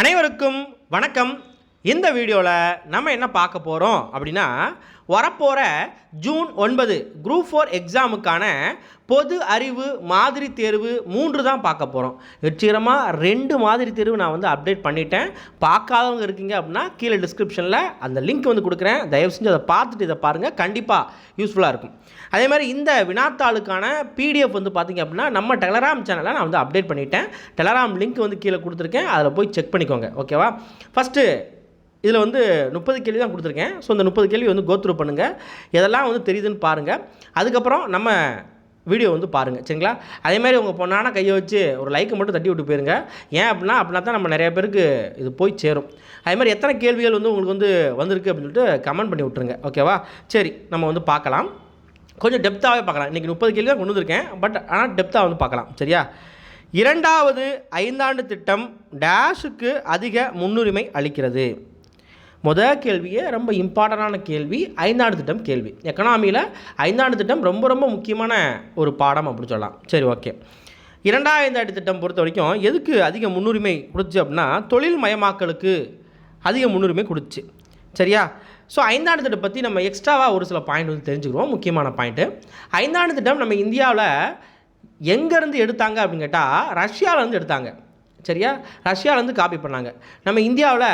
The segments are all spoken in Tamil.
அனைவருக்கும் வணக்கம். இந்த வீடியோவில் நம்ம என்ன பார்க்க போகிறோம் அப்படின்னா வரப்போகிற ஜூன் ஒன்பது குரூப் ஃபோர் எக்ஸாமுக்கான பொது அறிவு மாதிரி தேர்வு மூன்று தான் பார்க்க போகிறோம் வெற்றிகரமாக ரெண்டு மாதிரி தேர்வு நான் வந்து அப்டேட் பண்ணிட்டேன். பார்க்காதவங்க இருக்கீங்க அப்படின்னா கீழே டிஸ்கிரிப்ஷனில் அந்த லிங்க் வந்து கொடுக்குறேன். தயவு செஞ்சு அதை பார்த்துட்டு இதை பாருங்கள் கண்டிப்பாக யூஸ்ஃபுல்லாக இருக்கும். அதே மாதிரி இந்த வினாத்தாளுக்கான பிடிஎஃப் வந்து பார்த்தீங்க அப்படின்னா நம்ம டெலராம் சேனலில் நான் வந்து அப்டேட் பண்ணிட்டேன். டெலராம் லிங்க் வந்து கீழே கொடுத்துருக்கேன். அதில் போய் செக் பண்ணிக்கோங்க. ஓகேவா ஃபஸ்ட்டு இதில் வந்து முப்பது கேள்வி தான் கொடுத்துருக்கேன். ஸோ இந்த முப்பது கேள்வி வந்து கோத்ரூ பண்ணுங்கள் எதெல்லாம் வந்து தெரியுதுன்னு பாருங்கள் அதுக்கப்புறம் நம்ம வீடியோ வந்து பாருங்கள் சரிங்களா? அதே மாதிரி உங்கள் பொண்ணான கையை வச்சு ஒரு லைக்கை மட்டும் தட்டி விட்டு போயிருங்க. ஏன் அப்படின்னா அப்படின்னா தான் நம்ம நிறைய பேருக்கு இது போய் சேரும். அதே மாதிரி எத்தனை கேள்விகள் வந்து உங்களுக்கு வந்து வந்திருக்கு அப்படின்னு சொல்லிட்டு கமெண்ட் பண்ணி விட்ருங்க ஓகேவா சரி நம்ம வந்து பார்க்கலாம். கொஞ்சம் டெப்த்தாகவே பார்க்கலாம். இன்றைக்கி முப்பது கேள்வி தான் கொண்டு வந்திருக்கேன். பட் ஆனால் டெப்த்தாக வந்து பார்க்கலாம். சரியா? இரண்டாவது ஐந்தாண்டு திட்டம் டேஷுக்கு அதிக முன்னுரிமை அளிக்கிறது. முதல் கேள்வியே ரொம்ப இம்பார்ட்டண்டான கேள்வி ஐந்தாண்டு திட்டம் கேள்வி. எக்கனாமியில் ஐந்தாண்டு திட்டம் ரொம்ப ரொம்ப முக்கியமான ஒரு பாடம் அப்படின்னு சொல்லலாம். சரி ஓகே. இரண்டாம் ஐந்தாண்டு திட்டம் பொறுத்த வரைக்கும் எதுக்கு அதிக முன்னுரிமை கொடுத்துச்சு அப்படின்னா தொழில் மயமாக்கலுக்கு அதிக முன்னுரிமை கொடுத்துச்சு. சரியா? ஸோ ஐந்தாண்டு திட்டம் பற்றி நம்ம எக்ஸ்ட்ராவாக ஒரு சில பாயிண்ட் வந்து தெரிஞ்சுக்கிறோம் முக்கியமான பாயிண்ட்டு ஐந்தாண்டு திட்டம் நம்ம இந்தியாவில் எங்கேருந்து எடுத்தாங்க அப்படின்னு கேட்டால் ரஷ்யாவிலேருந்து எடுத்தாங்க. சரியா? ரஷ்யாவிலேருந்து காப்பி பண்ணாங்க. நம்ம இந்தியாவில்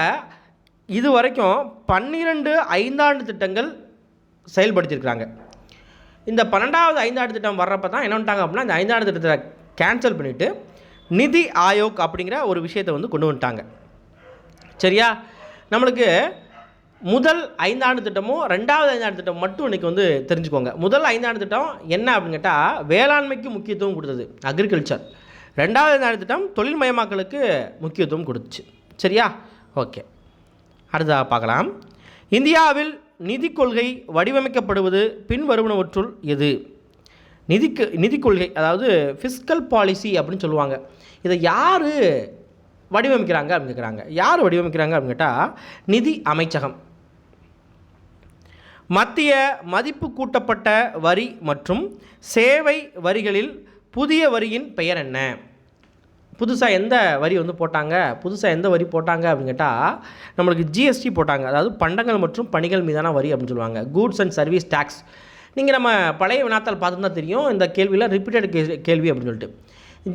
இது வரைக்கும் பன்னிரெண்டு ஐந்தாண்டு திட்டங்கள் செயல்படுத்தியிருக்கிறாங்க இந்த பன்னெண்டாவது ஐந்தாண்டு திட்டம் வர்றப்ப தான் என்ன பண்ணிட்டாங்க அப்படின்னா இந்த ஐந்தாண்டு திட்டத்தை கேன்சல் பண்ணிவிட்டு நிதி ஆயோக் அப்படிங்கிற ஒரு விஷயத்தை வந்து கொண்டு வந்துட்டாங்க. சரியா? நம்மளுக்கு முதல் ஐந்தாண்டு திட்டமும் ரெண்டாவது ஐந்தாண்டு திட்டம் மட்டும் இன்றைக்கி வந்து தெரிஞ்சுக்கோங்க. முதல் ஐந்தாண்டு திட்டம் என்ன அப்படின்னு கேட்டால் வேளாண்மைக்கு முக்கியத்துவம் கொடுத்தது அக்ரிகல்ச்சர் ரெண்டாவது ஐந்தாண்டு திட்டம் தொழில்மயமாக்கலுக்கு முக்கியத்துவம் கொடுத்துச்சு. சரியா? ஓகே. அடுத்ததாக பார்க்கலாம். இந்தியாவில் நிதிக் கொள்கை வடிவமைக்கப்படுவது பின்வருவனவற்றுள் எது? நிதிக்கு நிதிக் கொள்கை அதாவது ஃபிஸ்கல் பாலிசி அப்படின்னு சொல்லுவாங்க. இதை யார் வடிவமைக்கிறாங்க அப்படின்னு கேட்குறாங்க. யார் வடிவமைக்கிறாங்க அப்படின்னு கேட்டால் நிதி அமைச்சகம். மத்திய மதிப்பு கூட்டப்பட்ட வரி மற்றும் சேவை வரிகளில் புதிய வரியின் பெயர் என்ன? புதுசாக எந்த வரி வந்து போட்டாங்க? புதுசாக எந்த வரி போட்டாங்க அப்படின்னு கேட்டால் நம்மளுக்கு ஜிஎஸ்டி போட்டாங்க. அதாவது பண்டங்கள் மற்றும் பணிகள் மீதான வரி அப்படின்னு சொல்லுவாங்க. கூட்ஸ் அண்ட் சர்வீஸ் டேக்ஸ் நீங்கள் நம்ம பழைய வினாத்தால் பார்த்துருந்தா தெரியும். இந்த கேள்வியில் ரிப்பீட்டட் கே கேள்வி அப்படின்னு சொல்லிட்டு.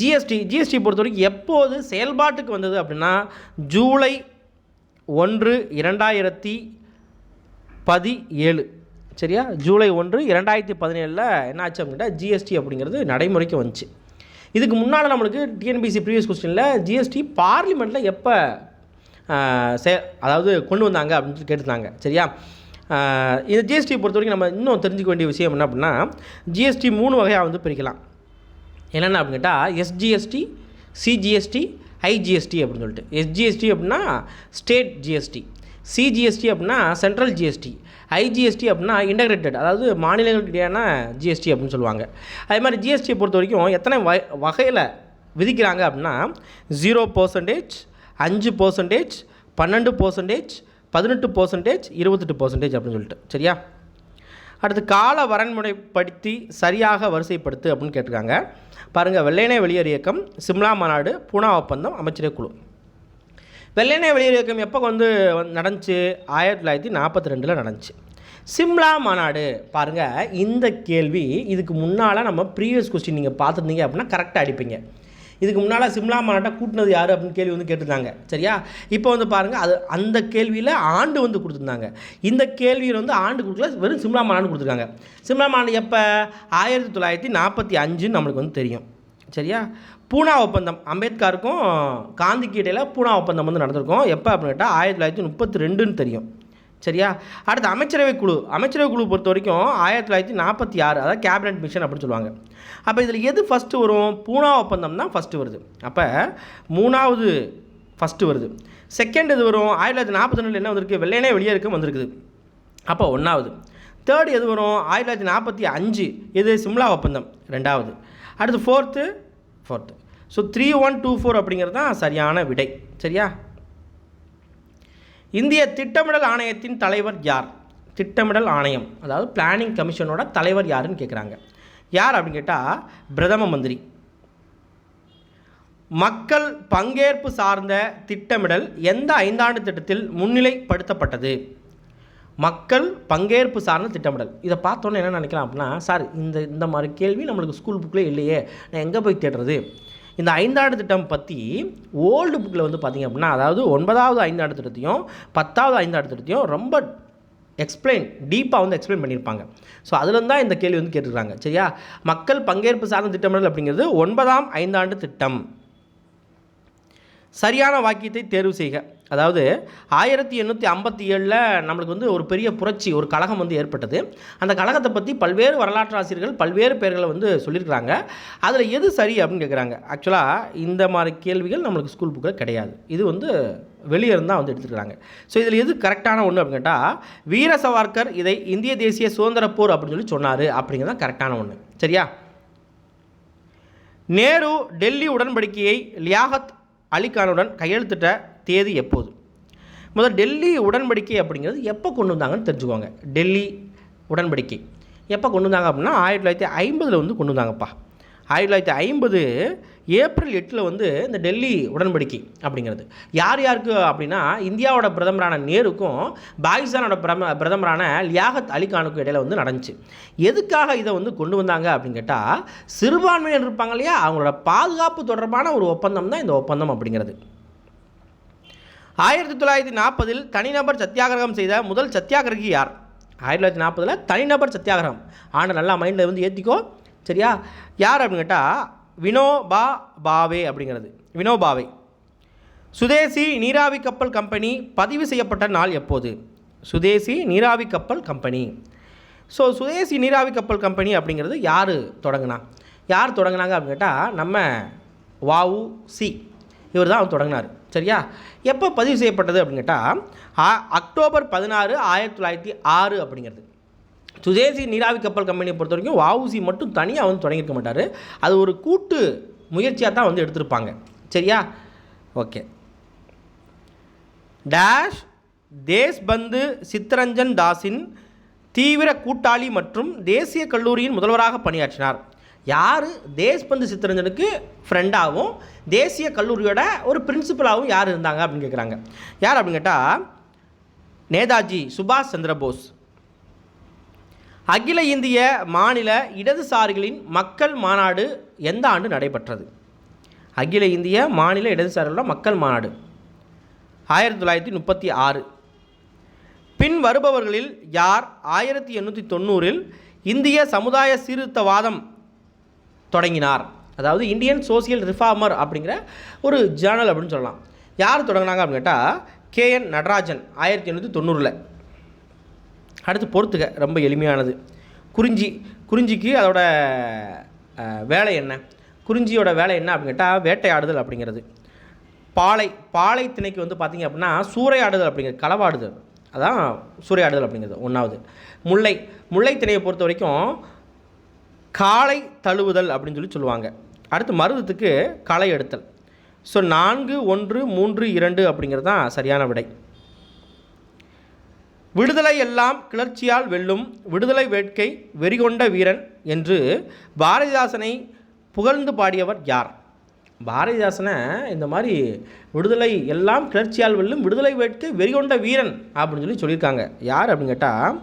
ஜிஎஸ்டி ஜிஎஸ்டி பொறுத்த வரைக்கும் எப்போது செயல்பாட்டுக்கு வந்தது அப்படின்னா ஜூலை ஒன்று இரண்டாயிரத்தி பதிஏழு சரியா? ஜூலை ஒன்று இரண்டாயிரத்தி பதினேழில் என்னாச்சு அப்படின்னா ஜிஎஸ்டி அப்படிங்கிறது நடைமுறைக்கு வந்துச்சு. இதுக்கு முன்னால் நம்மளுக்கு டிஎன்பிசி ப்ரீவியஸ் கொஸ்டினில் ஜிஎஸ்டி பார்லிமெண்ட்டில் எப்போ சே அதாவது கொண்டு வந்தாங்க அப்படின்னு சொல்லி கேட்டிருந்தாங்க சரியா இந்த ஜிஎஸ்டி பொறுத்த வரைக்கும் நம்ம இன்னும் தெரிஞ்சுக்க வேண்டிய விஷயம் என்ன அப்படின்னா ஜிஎஸ்டி மூணு வகையாக வந்து பிரிக்கலாம் என்னென்ன அப்படின்னு கேட்டால் எஸ்ஜிஎஸ்டி சிஜிஎஸ்டி ஐஜிஎஸ்டி அப்படின்னு சொல்லிட்டு எஸ்ஜிஎஸ்டி அப்படின்னா ஸ்டேட் ஜிஎஸ்டி சிஜிஎஸ்டி அப்படின்னா சென்ட்ரல் ஜிஎஸ்டி ஐஜிஎஸ்டி அப்படின்னா இன்டகிரேட்டட் அதாவது மாநிலங்களுக்கிடையான ஜிஎஸ்டி அப்படின்னு சொல்லுவாங்க. அதே மாதிரி ஜிஎஸ்டியை பொறுத்த வரைக்கும் எத்தனை வ வகையில் விதிக்கிறாங்க அப்படின்னா ஜீரோ பர்சன்டேஜ் அஞ்சு பர்சன்டேஜ் பன்னெண்டு பர்சன்டேஜ் பதினெட்டு பர்சன்டேஜ் இருபத்தெட்டு பர்சன்டேஜ் அப்படின்னு சொல்லிட்டு. சரியா? அடுத்து கால வரன்முறைப்படுத்தி சரியாக வரிசைப்படுத்து அப்படின்னு கேட்டிருக்காங்க. பாருங்கள் வெள்ளையனே வெளியேறு இயக்கம் சிம்லா மாநாடு பூனா ஒப்பந்தம் அமைச்சரே குழு. வெள்ளையனே வெளியிறக்கம் எப்போ வந்து வந்து நடந்துச்சு? ஆயிரத்தி தொள்ளாயிரத்தி நாற்பத்தி ரெண்டில் நடந்துச்சு. சிம்லா மாநாடு. பாருங்கள் இந்த கேள்வி இதுக்கு முன்னால் நம்ம ப்ரீவியஸ் கொஸ்டின் நீங்கள் பார்த்துருந்தீங்க அப்படின்னா கரெக்டாக அடிப்பீங்க. இதுக்கு முன்னால் சிம்லா மாநாட்டை கூட்டினது யார் அப்படின்னு கேள்வி வந்து கேட்டிருந்தாங்க. சரியா? இப்போ வந்து பாருங்கள் அது அந்த கேள்வியில் ஆண்டு வந்து கொடுத்துருந்தாங்க. இந்த கேள்வியில் வந்து ஆண்டு கொடுக்கல வெறும் சிம்லா மாநாடு கொடுத்துருக்காங்க. சிம்லா மாநாடு எப்போ? ஆயிரத்தி தொள்ளாயிரத்தி நாற்பத்தி அஞ்சுன்னு நம்மளுக்கு வந்து தெரியும். சரியா? பூனா ஒப்பந்தம். அம்பேத்கருக்கும் காந்திக்கு இடையில் பூனா ஒப்பந்தம் வந்து நடந்திருக்கும். எப்போ அப்படின்னு கேட்டால் ஆயிரத்தி தொள்ளாயிரத்தி முப்பத்தி ரெண்டுன்னு தெரியும். சரியா? அடுத்து அமைச்சரவை குழு. அமைச்சரவை குழு பொறுத்த வரைக்கும் ஆயிரத்தி தொள்ளாயிரத்தி நாற்பத்தி ஆறு அதாவது கேபினட் மிஷன் அப்படின்னு சொல்லுவாங்க. அப்போ இதில் எது ஃபஸ்ட்டு வரும்? பூனா ஒப்பந்தம் தான் ஃபஸ்ட்டு வருது. அப்போ மூணாவது ஃபஸ்ட்டு வருது. செகண்ட் இது வரும்? ஆயிரத்தி தொள்ளாயிரத்தி நாற்பத்தி ரெண்டில் என்ன வந்திருக்கு? வெள்ளையனே வெளியே இருக்க வந்திருக்குது. அப்போ ஒன்றாவது தேர்ட் எது வரும்? ஆயிரத்தி தொள்ளாயிரத்தி நாற்பத்தி அஞ்சு. இது சிம்லா ஒப்பந்தம். ரெண்டாவது. அடுத்து fourth fourth so three one two four அப்படிங்கிறது தான் சரியான விடை. சரியா? இந்திய திட்டமிடல் ஆணையத்தின் தலைவர் யார்? திட்டமிடல் ஆணையம். அதாவது பிளானிங் கமிஷனோட தலைவர் யாருன்னு கேட்குறாங்க யார் அப்படின்னு கேட்டால் பிரதம மந்திரி. மக்கள் பங்கேற்பு சார்ந்த திட்டமிடல் எந்த ஐந்தாண்டு திட்டத்தில் முன்னிலைப்படுத்தப்பட்டது? மக்கள் பங்கேற்பு சார்ந்த திட்டமிடல். இதை பார்த்தோன்னே என்ன நினைக்கலாம் அப்படின்னா சார் இந்த இந்த மாதிரி கேள்வி நம்மளுக்கு ஸ்கூல் புக்கில் இல்லையே நான் எங்கே போய் தேடுறது? இந்த ஐந்தாண்டு திட்டம் பற்றி ஓல்டு புக்கில் வந்து பார்த்திங்க அப்படின்னா அதாவது ஒன்பதாவது ஐந்தாண்டு திட்டத்தையும் பத்தாவது ஐந்தாண்டு திட்டத்தையும் ரொம்ப எக்ஸ்பிளைன் டீப்பாக வந்து எக்ஸ்பிளைன் பண்ணியிருப்பாங்க. ஸோ அதுலேருந்து தான் இந்த கேள்வி வந்து கேட்டிருக்காங்க சரியா? மக்கள் பங்கேற்பு சார்ந்த திட்டமிடல் அப்படிங்கிறது ஒன்பதாம் ஐந்தாண்டு திட்டம். சரியான வாக்கியத்தை தேர்வு செய்க. அதாவது ஆயிரத்தி எண்ணூற்றி ஐம்பத்தி ஏழில் நம்மளுக்கு வந்து ஒரு பெரிய புரட்சி ஒரு கழகம் வந்து ஏற்பட்டது. அந்த கழகத்தை பற்றி பல்வேறு வரலாற்று ஆசிரியர்கள் பல்வேறு பேர்களை வந்து சொல்லியிருக்கிறாங்க. அதில் எது சரி அப்படின்னு கேட்குறாங்க ஆக்சுவலாக இந்த மாதிரி கேள்விகள் நம்மளுக்கு ஸ்கூல் புக்கில் கிடையாது. இது வந்து வெளியே இருந்தால் வந்து எடுத்துருக்காங்க ஸோ இதில் எது கரெக்டான ஒன்று அப்படின்னு கேட்டால் வீர சவார்கர் இதை இந்திய தேசிய சுதந்திர போர் அப்படின்னு சொல்லி சொன்னார் அப்படிங்கிறது தான் கரெக்டான ஒன்று சரியா? நேரு டெல்லி உடன்படிக்கையை லியாகத் அலிகானுடன் கையெழுத்திட்ட தேதி எப்போது? முதல் டெல்லி உடன்படிக்கை அப்படிங்கிறது எப்போ கொண்டு வந்தாங்கன்னு தெரிஞ்சுக்கோங்க. டெல்லி உடன்படிக்கை. எப்போ கொண்டு வந்தாங்க அப்படின்னா ஆயிரத்தி தொள்ளாயிரத்தி ஐம்பதில் வந்து கொண்டு வந்தாங்கப்பா. ஆயிரத்தி தொள்ளாயிரத்தி ஐம்பது ஏப்ரல் எட்டில் வந்து இந்த டெல்லி உடன்படிக்கை அப்படிங்கிறது. யார் யாருக்கு அப்படின்னா இந்தியாவோட பிரதமரான நேருக்கும் பாகிஸ்தானோட பிரம பிரதமரான லியாகத் அலிகானுக்கும் இடையில வந்து நடந்துச்சு. எதுக்காக இதை வந்து கொண்டு வந்தாங்க அப்படின்னு கேட்டால் சிறுபான்மையினர் இருப்பாங்க இல்லையா? அவங்களோட பாதுகாப்பு தொடர்பான ஒரு ஒப்பந்தம் தான் இந்த ஒப்பந்தம் அப்படிங்கிறது. ஆயிரத்தி தொள்ளாயிரத்தி நாற்பதில் தனிநபர் சத்தியாகிரகம் செய்த முதல் சத்தியாகிரகி யார்? ஆயிரத்தி தொள்ளாயிரத்தி நாற்பதில் தனிநபர் சத்தியாகிரகம். ஆண்டு நல்லா மைண்டில் வந்து ஏற்றிக்கோ சரியா? யார் அப்படின்னு கேட்டால் வினோபா பாவே அப்படிங்கிறது. வினோபாவே. சுதேசி நீராவி கப்பல் கம்பெனி பதிவு செய்யப்பட்ட நாள் எப்போது? சுதேசி நீராவி கப்பல் கம்பெனி. ஸோ சுதேசி நீராவி கப்பல் கம்பெனி அப்படிங்கிறது யார் தொடங்கினா? யார் தொடங்கினாங்க அப்படின்னு கேட்டால் நம்ம வாவு சி. இவர் தான் அவர் தொடங்கினார். சரியா? எப்போ பதிவு செய்யப்பட்டது அப்படின்னு கேட்டால் அக்டோபர் பதினாறு ஆயிரத்தி தொள்ளாயிரத்தி ஆறு அப்படிங்கிறது. சுதேசி நீராவி கப்பல் கம்பெனியை பொறுத்த வரைக்கும் வஉசி மட்டும் தனியாக வந்து தொடங்கியிருக்க மாட்டார். அது ஒரு கூட்டு முயற்சியாக தான் வந்து எடுத்திருப்பாங்க. சரியா? ஓகே. டேஷ் தேஷ்பந்து சித்தரஞ்சன் தாஸின் தீவிர கூட்டாளி மற்றும் தேசிய கல்லூரியின் முதல்வராக பணியாற்றினார். யார்? தேஷ்பந்து சித்தரஞ்சனுக்கு ஃப்ரெண்டாகவும் தேசிய கல்லூரியோட ஒரு பிரின்சிபலாகவும் யார் இருந்தாங்க அப்படின்னு கேட்குறாங்க யார் அப்படின்னு கேட்டால் நேதாஜி சுபாஷ் சந்திர போஸ். அகில இந்திய மாநில இடதுசாரிகளின் மக்கள் மாநாடு எந்த ஆண்டு நடைபெற்றது? அகில இந்திய மாநில இடதுசாரிகளோட மக்கள் மாநாடு. ஆயிரத்தி தொள்ளாயிரத்தி முப்பத்தி ஆறு. பின் வருபவர்களில் யார்? ஆயிரத்தி எண்ணூற்றி தொண்ணூறில் இந்திய சமுதாய சீர்திருத்தவாதம் தொடங்கினார். அதாவது இந்தியன் சோசியல் ரிஃபார்மர் அப்படிங்கிற ஒரு ஜேர்னல் அப்படின்னு சொல்லலாம். யார் தொடங்கினாங்க அப்படின்னு கேட்டால் கேஎன் நடராஜன் ஆயிரத்தி எண்ணூற்றி தொண்ணூறில். அடுத்து பொறுத்துக ரொம்ப எளிமையானது. குறிஞ்சி குறிஞ்சிக்கு அதோட வேலை என்ன? குறிஞ்சியோட வேலை என்ன அப்படின்னு கேட்டால் வேட்டையாடுதல் அப்படிங்கிறது. பாலை பாலை திணைக்கு வந்து பார்த்திங்க அப்படின்னா சூறையாடுதல் அப்படிங்கிறது களவாடுதல். அதான் சூறையாடுதல் அப்படிங்கிறது ஒன்றாவது முல்லை முல்லை திணையை பொறுத்த வரைக்கும் காலை தழுவுதல் அப்படின்னு சொல்லி சொல்லுவாங்க. அடுத்து மருதத்துக்கு களை எடுத்தல். ஸோ நான்கு ஒன்று மூன்று இரண்டு அப்படிங்கிறது தான் சரியான விடை. விடுதலை எல்லாம் கிளர்ச்சியால் வெல்லும் விடுதலை வேட்கை வெறிகொண்ட வீரன் என்று பாரதிதாசனை புகழ்ந்து பாடியவர் யார்? பாரதிதாசனை இந்த மாதிரி விடுதலை எல்லாம் கிளர்ச்சியால் வெல்லும் விடுதலை வேட்கை வெறிகொண்ட வீரன் அப்படின்னு சொல்லி சொல்லியிருக்காங்க. யார் அப்படின்னு கேட்டால்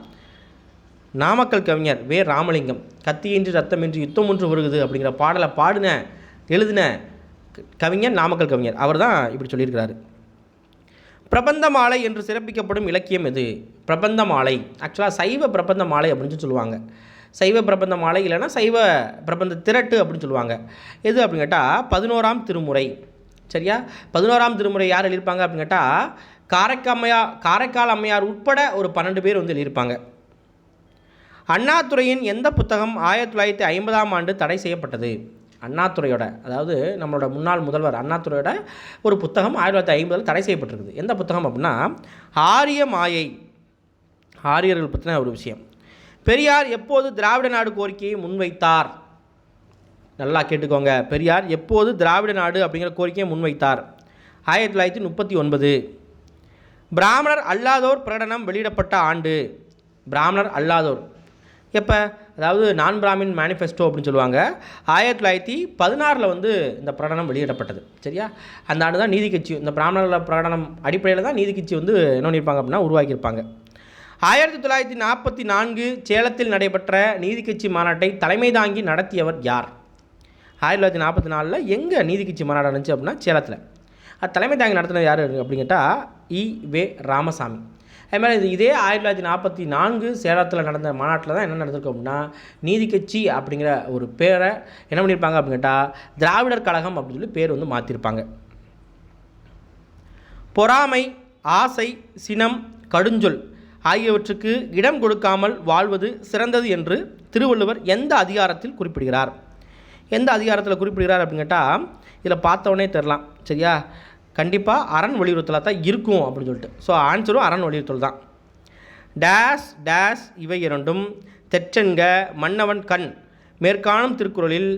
நாமக்கல் கவிஞர் வே. ராமலிங்கம் கத்தியின்றி ரத்தமின்றி யுத்தம் ஒன்று வருகுது அப்படிங்கிற பாடலை பாடின எழுதின க- கவிஞர் நாமக்கல் கவிஞர். அவர் தான் இப்படி சொல்லியிருக்கிறாரு. பிரபந்த மாலை என்று சிறப்பிக்கப்படும் இலக்கியம் எது? பிரபந்த மாலை ஆக்சுவலாக சைவ பிரபந்த மாலை அப்படின்னு சொல்லுவாங்க. சைவ பிரபந்த மாலை இல்லைன்னா சைவ பிரபந்த திரட்டு அப்படின்னு சொல்லுவாங்க. எது அப்படின்னு கேட்டால் பதினோராம் திருமுறை. சரியா? பதினோராம் திருமுறை யார் எழுதியிருப்பாங்க அப்படின்னு கேட்டால் காரைக்கம்மையா காரைக்கால் அம்மையார் உட்பட ஒரு பன்னெண்டு பேர் வந்து எழுதியிருப்பாங்க. அண்ணாதுரையின் எந்த புத்தகம் ஆயிரத்தி தொள்ளாயிரத்தி ஐம்பதாம் ஆண்டு தடை செய்யப்பட்டது? அண்ணாதுரையோட அதாவது நம்மளோட முன்னாள் முதல்வர் அண்ணாதுரையோட ஒரு புத்தகம் ஆயிரத்தி தொள்ளாயிரத்தி ஐம்பதில் தடை செய்யப்பட்டிருக்குது. எந்த புத்தகம் அப்படின்னா ஆரிய மாயை. ஆரியர்கள் பற்றின ஒரு விஷயம். பெரியார் எப்போது திராவிட நாடு கோரிக்கையை முன்வைத்தார்? நல்லா கேட்டுக்கோங்க. பெரியார் எப்போது திராவிட நாடு அப்படிங்கிற கோரிக்கையை முன்வைத்தார்? ஆயிரத்தி தொள்ளாயிரத்தி முப்பத்தி ஒன்பது. பிராமணர் அல்லாதோர் பிரகடனம் வெளியிடப்பட்ட ஆண்டு. பிராமணர் அல்லாதோர். எப்போ? அதாவது நான் பிராமின் மேனிஃபெஸ்டோ அப்படின்னு சொல்லுவாங்க. ஆயிரத்தி தொள்ளாயிரத்தி பதினாறில் வந்து இந்த பிரகடனம் வெளியிடப்பட்டது. சரியா? அந்த ஆண்டு தான் நீதி கட்சி இந்த பிராமணர்கள பிரகடனம் அடிப்படையில் தான் நீதி கட்சி வந்து என்ன பண்ணியிருப்பாங்க அப்படின்னா உருவாக்கியிருப்பாங்க. ஆயிரத்தி தொள்ளாயிரத்தி நாற்பத்தி நான்கு சேலத்தில் நடைபெற்ற நீதி கட்சி மாநாட்டை தலைமை தாங்கி நடத்தியவர் யார்? ஆயிரத்தி தொள்ளாயிரத்தி நாற்பத்தி நாலில் எங்கே நீதி கட்சி மாநாடு நடந்துச்சு அப்படின்னா சேலத்தில். அது தலைமை தாங்கி நடத்தினது யார் அப்படின்னு கேட்டால் இ. வே. ராமசாமி. அதே மாதிரி இது இதே ஆயிரத்தி தொள்ளாயிரத்தி நாற்பத்தி நான்கு சேலத்தில் நடந்த மாநாட்டில் தான் என்ன நடந்திருக்கு அப்படின்னா நீதி கட்சி அப்படிங்கிற ஒரு பேரை என்ன பண்ணியிருப்பாங்க அப்படின்னு கேட்டால் திராவிடர் கழகம் அப்படின்னு சொல்லி பேர் வந்து மாற்றிருப்பாங்க பொறாமை ஆசை சினம் கடுஞ்சொல் ஆகியவற்றுக்கு இடம் கொடுக்காமல் வாழ்வது சிறந்தது என்று திருவள்ளுவர் எந்த அதிகாரத்தில் குறிப்பிடுகிறார்? எந்த அதிகாரத்தில் குறிப்பிடுகிறார் அப்படின்னு கேட்டால் இதில் பார்த்தவொடனே தெரிலாம். சரியா? கண்டிப்பாக அரண் வலியுறுத்தலாக தான் இருக்கும் அப்படின்னு சொல்லிட்டு. ஸோ ஆன்சரும் அரண் வலியுறுத்தல் தான் டேஸ் டேஸ் இவை இரண்டும். தெற்றென்க மன்னவன் கண். மேற்காணும் திருக்குறளில்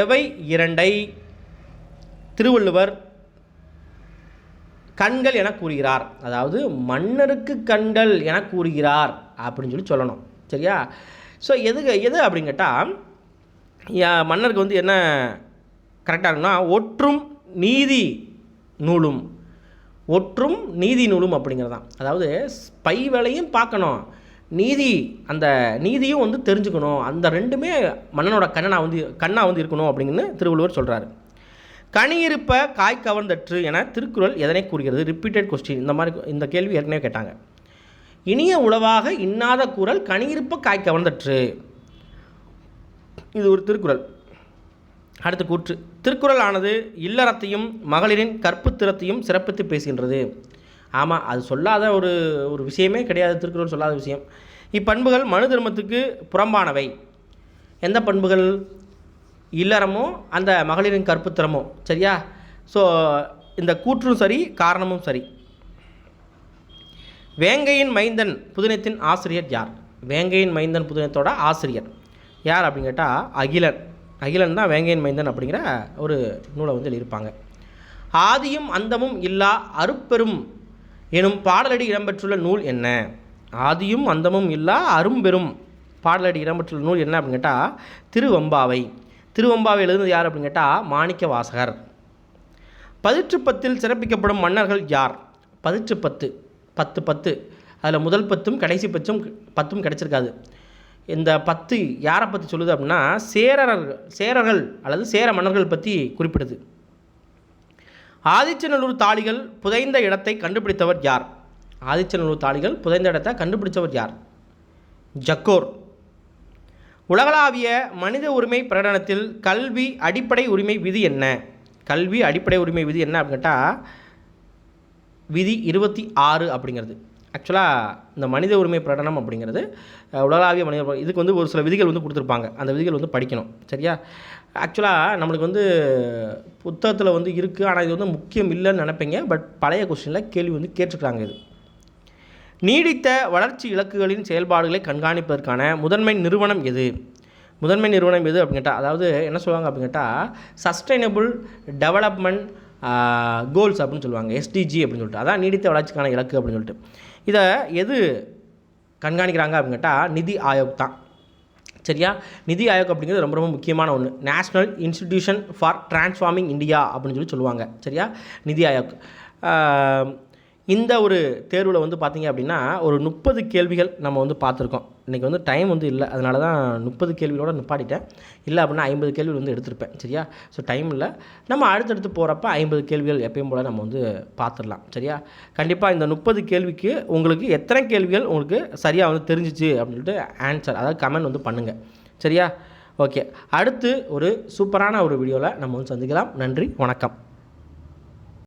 எவை இரண்டை திருவள்ளுவர் கண்கள் என கூறுகிறார். அதாவது மன்னருக்கு கண்கள் என கூறுகிறார் அப்படின்னு சொல்லி சொல்லணும். சரியா? ஸோ எது எது அப்படின்னு கேட்டால் மன்னருக்கு வந்து என்ன கரெக்டாக இருக்குன்னா ஒற்றும் நீதி நூலும். ஒற்றும் நீதி நூலும் அப்படிங்கிறது தான் அதாவது ஸ்பை வேலையும் பார்க்கணும். நீதி அந்த நீதியும் வந்து தெரிஞ்சுக்கணும். அந்த ரெண்டுமே மன்னனோட கண்ணனா வந்து கண்ணா வந்து இருக்கணும் அப்படின்னு திருவள்ளுவர் சொல்கிறாரு கனி இருப்ப காய் கவர்ந்தற்று என திருக்குறள் எதனை கூறுகிறது? ரிப்பீட்டட் கொஸ்டின் இந்த மாதிரி இந்த கேள்வி ஏற்கனவே கேட்டாங்க. இனிய உளவாக இன்னாத குரல் கனியிருப்ப காய் கவர்ந்தற்று. இது ஒரு திருக்குறள். அடுத்த கூற்று. திருக்குறள் ஆனது இல்லறத்தையும் மகளிரின் கற்புத்திறத்தையும் சிறப்பித்து பேசுகின்றது. ஆமாம் அது சொல்லாத ஒரு ஒரு விஷயமே கிடையாது திருக்குறள் சொல்லாத விஷயம். இப்பண்புகள் மனு தர்மத்துக்கு புறம்பானவை. எந்த பண்புகள்? இல்லறமோ அந்த மகளிரின் கற்புத்திறமோ சரியா? ஸோ இந்த கூற்றும் சரி காரணமும் சரி. வேங்கையின் மைந்தன் புதினத்தின் ஆசிரியர் யார்? வேங்கையின் மைந்தன் புதினத்தோட ஆசிரியர். யார் அப்படின்னு கேட்டால் அகிலன். அகிலன் தான் வேங்கையன் மைந்தன் அப்படிங்கிற ஒரு நூலை வந்து எழுதியிருப்பாங்க. ஆதியும் அந்தமும் இல்லா அருப்பெரும் எனும் பாடலடி இடம்பெற்றுள்ள நூல் என்ன? ஆதியும் அந்தமும் இல்லா அரும்பெரும் பாடலடி இடம்பெற்றுள்ள நூல் என்ன அப்படின்னு கேட்டால் திருவம்பாவை. திருவம்பாவை எழுதுனது யார் அப்படின்னு கேட்டால் மாணிக்க வாசகர். பதிற்றுப்பத்தில் சிறப்பிக்கப்படும் மன்னர்கள் யார்? பதிற்றுப்பத்து பத்து பத்து பத்து. அதில் முதல் பத்தும் கடைசி பத்தும் பத்தும் கிடைச்சிருக்காது. இந்த பத்து யாரை பற்றி சொல்லுது அப்படின்னா சேரர்கள் சேரர்கள் அல்லது சேர மன்னர்கள் பற்றி குறிப்பிடுது. ஆதிச்சநல்லூர் தாளிகள் புதைந்த இடத்தை கண்டுபிடித்தவர் யார்? ஆதிச்சநல்லூர் தாளிகள் புதைந்த இடத்தை கண்டுபிடித்தவர் யார்? ஜக்கோர். உலகளாவிய மனித உரிமை பிரகடனத்தில் கல்வி அடிப்படை உரிமை விதி என்ன? கல்வி அடிப்படை உரிமை விதி என்ன அப்படின்னு கேட்டால் விதி இருபத்தி ஆறு அப்படிங்கிறது. ஆக்சுவலாக இந்த மனித உரிமை பிரகடனம் அப்படிங்கிறது உலகளாவிய மனித இதுக்கு வந்து ஒரு சில விதிகள் வந்து கொடுத்துருப்பாங்க. அந்த விதிகள் வந்து படிக்கணும். சரியா? ஆக்சுவலாக நம்மளுக்கு வந்து புத்தகத்தில் வந்து இருக்குது ஆனால் இது வந்து முக்கியம் இல்லைன்னு நினைப்பீங்க. பட் பழைய கொஸ்டினில் கேள்வி வந்து கேட்டிருக்காங்க இது. நீடித்த வளர்ச்சி இலக்குகளின் செயல்பாடுகளை கண்காணிப்பதற்கான முதன்மை நிறுவனம் எது? முதன்மை நிறுவனம் எது அப்படின்னு கேட்டால் அதாவது என்ன சொல்லுவாங்க அப்படின்னு கேட்டால் சஸ்டைனபிள் டெவலப்மெண்ட் கோல்ஸ் அப்படின்னு சொல்லுவாங்க. எஸ்டிஜி அப்படின்னு சொல்லிட்டு. அதான் நீடித்த வளர்ச்சிக்கான இலக்கு அப்படின்னு சொல்லிட்டு. இதை எது கண்காணிக்கிறாங்க அப்படின்னு கேட்டால் நிதி ஆயோக் தான். சரியா? நிதி ஆயோக் அப்படிங்கிறது ரொம்ப ரொம்ப முக்கியமான ஒன்று national institution for transforming India அப்படின்னு சொல்லி சொல்லுவாங்க. சரியா? நிதி ஆயோக். இந்த ஒரு தேர்வில் வந்து பார்த்தீங்க அப்படின்னா ஒரு முப்பது கேள்விகள் நம்ம வந்து பார்த்துருக்கோம் இன்றைக்கி வந்து டைம் வந்து இல்லை. அதனால தான் முப்பது கேள்விகளோட நிப்பாட்டிட்டேன். இல்லை அப்படின்னா ஐம்பது கேள்வி வந்து எடுத்திருப்பேன். சரியா? ஸோ டைம் இல்லை. நம்ம அடுத்தடுத்து போகிறப்ப ஐம்பது கேள்விகள் எப்பயும் போல் நம்ம வந்து பார்த்துடலாம் சரியா? கண்டிப்பாக இந்த முப்பது கேள்விக்கு உங்களுக்கு எத்தனை கேள்விகள் உங்களுக்கு சரியாக வந்து தெரிஞ்சிச்சு அப்படின்ட்டு ஆன்சர் அதாவது கமெண்ட் வந்து பண்ணுங்கள் சரியா? ஓகே அடுத்து ஒரு சூப்பரான ஒரு வீடியோவில் நம்ம வந்து சந்திக்கலாம். நன்றி. வணக்கம்.